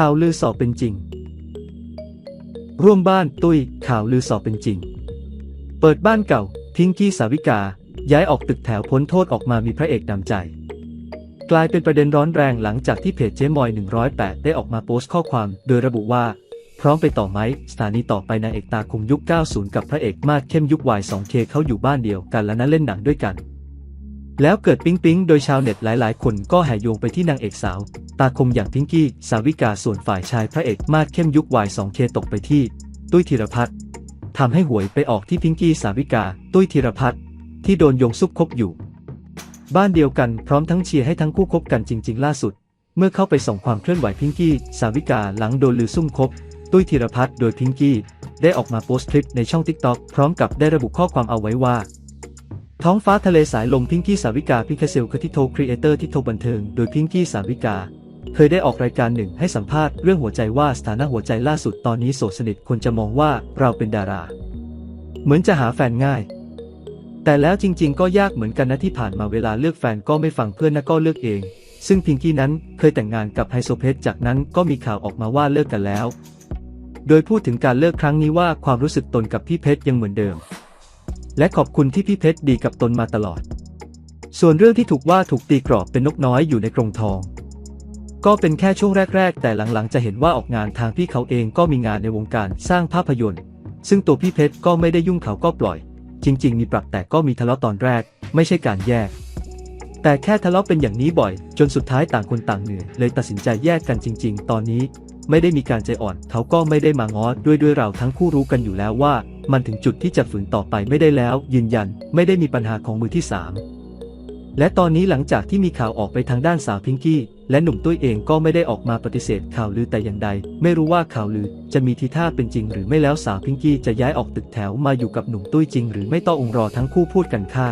ข่าวลือสอบเป็นจริง ร่วมบ้านตุ้ยข่าวลือสอบเป็นจริง เปิดบ้านเก่าพิงกี้สาวิกา ย้ายออกตึกแถวพ้นโทษออกมามีพระเอกนำใจ กลายเป็นประเด็นร้อนแรงหลังจากที่เพจเจ๊มอย 108 ได้ออกมาโพสต์ข้อความโดยระบุว่า พร้อมไปต่อไหมสถานีต่อไปนางเอกตาคมยุค 90 กับพระเอกมาดเข้มยุค Y2K เขาอยู่บ้านเดียวกันและนั้นเล่นหนังด้วยกันแล้วเกิดปิ๊งปิ๊งโดยชาวเน็ตหลาย ๆ คนก็แห่โยงไปที่นางเอกสาว ตาคมอย่างพิงกี้สาวิกาส่วนฝ่ายชายพระเอกมาดเข้มยุค Y2K ตกไปที่ ตุ้ยธีรพัฒน์ทำให้หวยไปออกที่พิงกี้สาวิกา ตุ้ยธีรพัฒน์ที่โดนโยงซุกคบอยู่ บ้านเดียวกันพร้อมทั้งเชียร์ให้ทั้งคู่คบกันจริง ๆ ล่าสุด เมื่อเข้าไปส่องความเคลื่อนไหวพิงกี้สาวิกาหลังโดนลือซุ่มคบ ตุ้ยธีรพัฒน์โดยพิงกี้ได้ออกมาโพสต์คลิปในช่อง TikTok พร้อมกับได้ระบุข้อความเอาไว้ว่าท้องฟ้าทะเลสายลมพิงกี้สาวิกาพิคเซลคที่โทครีเอเตอร์ที่โทบันเทิง โดยพิงกี้สาวิกา เคยได้ออกรายการหนึ่งให้สัมภาษณ์เรื่องหัวใจว่าสถานะหัวใจล่าสุดตอนนี้โสดสนิทคนจะมองว่าเราเป็นดารา เหมือนจะหาแฟนง่าย แต่แล้วจริง ๆ ก็ยากเหมือนกันนะที่ผ่านมาเวลาเลือกแฟนก็ไม่ฟังเพื่อนนะก็เลือกเอง ซึ่งพิงกี้นั้นเคยแต่งงานกับไฮโซเพชจากนั้นก็มีข่าวออกมาว่าเลิกกันแล้ว โดยพูดถึงการเลิกครั้งนี้ว่าความรู้สึกตนกับพี่เพชรยังเหมือนเดิม และขอบคุณที่พี่เพชรดีกับตนมาตลอด ส่วนเรื่องที่ถูกว่าถูกตีกรอบเป็นนกน้อยอยู่ในกรงทอง ก็เป็นแค่ช่วงแรก ๆ แต่หลังๆ จะเห็นว่าออกงานทางพี่เขาเองก็มีงานในวงการสร้างภาพยนตร์ ซึ่งตัวพี่เพชรก็ไม่ได้ยุ่งเขาก็ปล่อย จริง ๆ มีปรับแต่ก็มีทะเลาะตอนแรก ไม่ใช่การแยก แต่แค่ทะเลาะเป็นอย่างนี้บ่อย จนสุดท้ายต่างคนต่างเหนื่อยเลยตัดสินใจแยกกันจริง ๆ ตอนนี้ ไม่ได้มีการใจอ่อน เขาก็ไม่ได้มาง้อด้วยด้วยเราทั้งคู่รู้กันอยู่แล้วว่า มันถึงจุดที่จะฝืนต่อไปไม่ได้แล้ว ยืนยัน ไม่ได้มีปัญหาของมือที่สามและตอนนี้หลังจากที่มีข่าวออกไปทางด้านสาวพิงกี้ และหนุ่มตุ้ยเองก็ไม่ได้ออกมาปฏิเสธข่าวลือแต่อย่างใด ไม่รู้ว่าข่าวลือจะมีทีท่าเป็นจริงหรือไม่แล้วสาวพิงกี้จะย้ายออกตึกแถวมาอยู่กับหนุ่มตุ้ยจริงหรือไม่ต้ององรอทั้งคู่พูดกันค่ะ